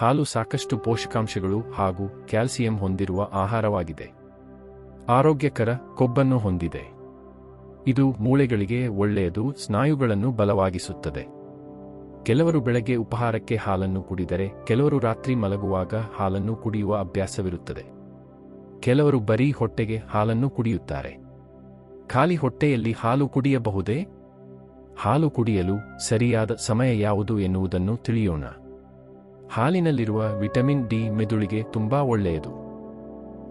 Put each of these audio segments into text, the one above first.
ಹಾಲು ಸಾಕಷ್ಟು ಪೋಷಕಾಂಶಗಳು ಹಾಗೂ ಕ್ಯಾಲ್ಸಿಯಂ ಹೊಂದಿರುವ ಆಹಾರವಾಗಿದೆ. ಆರೋಗ್ಯಕರ ಕೊಬ್ಬನ್ನು ಹೊಂದಿದೆ. ಇದು ಮೂಳೆಗಳಿಗೆ ಒಳ್ಳೆಯದು, ಸ್ನಾಯುಗಳನ್ನು ಬಲವಾಗಿಸುತ್ತದೆ. ಕೆಲವರು ಬೆಳಗ್ಗೆ ಉಪಹಾರಕ್ಕೆ ಹಾಲನ್ನು ಕುಡಿದರೆ, ಕೆಲವರು ರಾತ್ರಿ ಮಲಗುವಾಗ ಹಾಲನ್ನು ಕುಡಿಯುವ ಅಭ್ಯಾಸವಿರುತ್ತದೆ. ಕೆಲವರು ಬರೀ ಹೊಟ್ಟೆಗೆ ಹಾಲನ್ನು ಕುಡಿಯುತ್ತಾರೆ. ಖಾಲಿ ಹೊಟ್ಟೆಯಲ್ಲಿ ಹಾಲು ಕುಡಿಯಬಹುದೇ? ಹಾಲು ಕುಡಿಯಲು ಸರಿಯಾದ ಸಮಯ ಯಾವುದು ಎನ್ನುವುದನ್ನು ತಿಳಿಯೋಣ. ಹಾಲಿನಲ್ಲಿರುವ ವಿಟಮಿನ್ ಡಿ ಮೆದುಳಿಗೆ ತುಂಬಾ ಒಳ್ಳೆಯದು.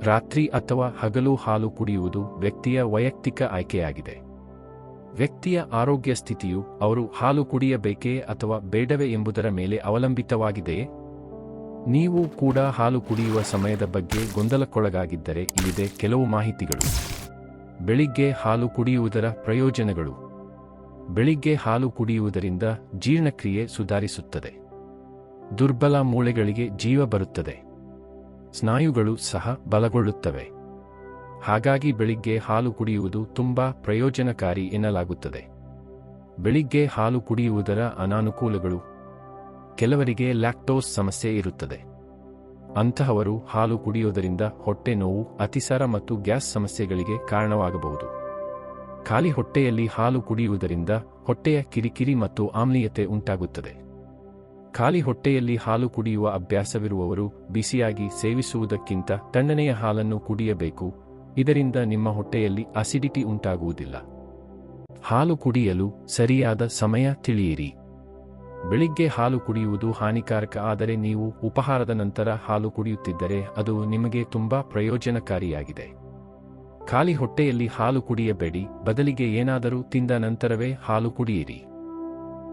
ರಾತ್ರಿ ಅಥವಾ ಹಗಲು ಹಾಲು ಕುಡಿಯುವುದು ವ್ಯಕ್ತಿಯ ವೈಯಕ್ತಿಕ ಆಯ್ಕೆಯಾಗಿದೆ. ವ್ಯಕ್ತಿಯ ಆರೋಗ್ಯ ಸ್ಥಿತಿಯು ಅವರು ಹಾಲು ಕುಡಿಯಬೇಕೇ ಅಥವಾ ಬೇಡವೇ ಎಂಬುದರ ಮೇಲೆ ಅವಲಂಬಿತವಾಗಿದೆಯೇ? ನೀವು ಕೂಡ ಹಾಲು ಕುಡಿಯುವ ಸಮಯದ ಬಗ್ಗೆ ಗೊಂದಲಕ್ಕೊಳಗಾಗಿದ್ದರೆ ಇಲ್ಲಿದೆ ಕೆಲವು ಮಾಹಿತಿಗಳು. ಬೆಳಿಗ್ಗೆ ಹಾಲು ಕುಡಿಯುವುದರ ಪ್ರಯೋಜನಗಳು. ಬೆಳಿಗ್ಗೆ ಹಾಲು ಕುಡಿಯುವುದರಿಂದ ಜೀರ್ಣಕ್ರಿಯೆ ಸುಧಾರಿಸುತ್ತದೆ. ದುರ್ಬಲ ಮೂಳೆಗಳಿಗೆ ಜೀವ ಬರುತ್ತದೆ. ಸ್ನಾಯುಗಳು ಸಹ ಬಲಗೊಳ್ಳುತ್ತವೆ. ಹಾಗಾಗಿ ಬೆಳಿಗ್ಗೆ ಹಾಲು ಕುಡಿಯುವುದು ತುಂಬಾ ಪ್ರಯೋಜನಕಾರಿ ಎನ್ನಲಾಗುತ್ತದೆ. ಬೆಳಿಗ್ಗೆ ಹಾಲು ಕುಡಿಯುವುದರ ಅನಾನುಕೂಲಗಳು. ಕೆಲವರಿಗೆ ಲ್ಯಾಕ್ಟೋಸ್ ಸಮಸ್ಯೆ ಇರುತ್ತದೆ. ಅಂತಹವರು ಹಾಲು ಕುಡಿಯುವುದರಿಂದ ಹೊಟ್ಟೆ ನೋವು, ಅತಿಸಾರ ಮತ್ತು ಗ್ಯಾಸ್ ಸಮಸ್ಯೆಗಳಿಗೆ ಕಾರಣವಾಗಬಹುದು. ಖಾಲಿ ಹೊಟ್ಟೆಯಲ್ಲಿ ಹಾಲು ಕುಡಿಯುವುದರಿಂದ ಹೊಟ್ಟೆಯ ಕಿರಿಕಿರಿ ಮತ್ತು ಆಮ್ಲೀಯತೆ ಉಂಟಾಗುತ್ತದೆ. ಖಾಲಿ ಹೊಟ್ಟೆಯಲ್ಲಿ ಹಾಲು ಕುಡಿಯುವ ಅಭ್ಯಾಸವಿರುವವರು ಬಿಸಿಯಾಗಿ ಸೇವಿಸುವುದಕ್ಕಿಂತ ತಣ್ಣನೆಯ ಹಾಲನ್ನು ಕುಡಿಯಬೇಕು. ಇದರಿಂದ ನಿಮ್ಮ ಹೊಟ್ಟೆಯಲ್ಲಿ ಅಸಿಡಿಟಿ ಉಂಟಾಗುವುದಿಲ್ಲ. ಹಾಲು ಕುಡಿಯಲು ಸರಿಯಾದ ಸಮಯ ತಿಳಿಯಿರಿ. ಬೆಳಿಗ್ಗೆ ಹಾಲು ಕುಡಿಯುವುದು ಹಾನಿಕಾರಕ, ಆದರೆ ನೀವು ಉಪಹಾರದ ನಂತರ ಹಾಲು ಕುಡಿಯುತ್ತಿದ್ದರೆ ಅದು ನಿಮಗೆ ತುಂಬಾ ಪ್ರಯೋಜನಕಾರಿಯಾಗಿದೆ. ಖಾಲಿ ಹೊಟ್ಟೆಯಲ್ಲಿ ಹಾಲು ಕುಡಿಯಬೇಡಿ, ಬದಲಿಗೆ ಏನಾದರೂ ತಿಂದ ನಂತರವೇ ಹಾಲು ಕುಡಿಯಿರಿ.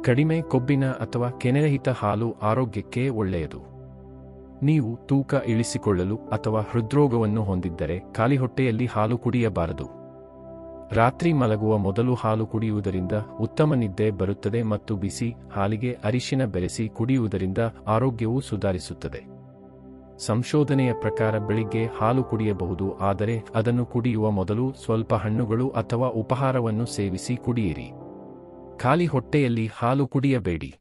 ಕಡಿಮೆ ಕೊಬ್ಬಿನ ಅಥವಾ ಕೆನೆರಹಿತ ಹಾಲು ಆರೋಗ್ಯಕ್ಕೆ ಒಳ್ಳೆಯದು. ನೀವು ತೂಕ ಇಳಿಸಿಕೊಳ್ಳಲು ಅಥವಾ ಹೃದ್ರೋಗವನ್ನು ಹೊಂದಿದ್ದರೆ ಖಾಲಿ ಹೊಟ್ಟೆಯಲ್ಲಿ ಹಾಲು ಕುಡಿಯಬಾರದು. ರಾತ್ರಿ ಮಲಗುವ ಮೊದಲು ಹಾಲು ಕುಡಿಯುವುದರಿಂದ ಉತ್ತಮ ನಿದ್ದೆ ಬರುತ್ತದೆ ಮತ್ತು ಬಿಸಿ ಹಾಲಿಗೆ ಅರಿಶಿನ ಬೆರೆಸಿ ಕುಡಿಯುವುದರಿಂದ ಆರೋಗ್ಯವು ಸುಧಾರಿಸುತ್ತದೆ. ಸಂಶೋಧನೆಯ ಪ್ರಕಾರ ಬೆಳಿಗ್ಗೆ ಹಾಲು ಕುಡಿಯಬಹುದು, ಆದರೆ ಅದನ್ನು ಕುಡಿಯುವ ಮೊದಲು ಸ್ವಲ್ಪ ಹಣ್ಣುಗಳು ಅಥವಾ ಉಪಹಾರವನ್ನು ಸೇವಿಸಿ ಕುಡಿಯಿರಿ. ಖಾಲಿ ಹೊಟ್ಟೆಯಲ್ಲಿ ಹಾಲು ಕುಡಿಯಬೇಡಿ.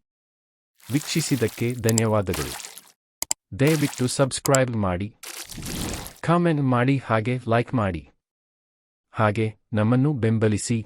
ವೀಕ್ಷಿಸಿದ್ದಕ್ಕೆ ಧನ್ಯವಾದಗಳು. ದಯವಿಟ್ಟು ಸಬ್ಸ್ಕ್ರೈಬ್ ಮಾಡಿ. ಕಾಮೆಂಟ್ ಮಾಡಿ ಹಾಗೆ ಲೈಕ್ ಮಾಡಿ. ಹಾಗೆ ನಮ್ಮನ್ನು ಬೆಂಬಲಿಸಿ.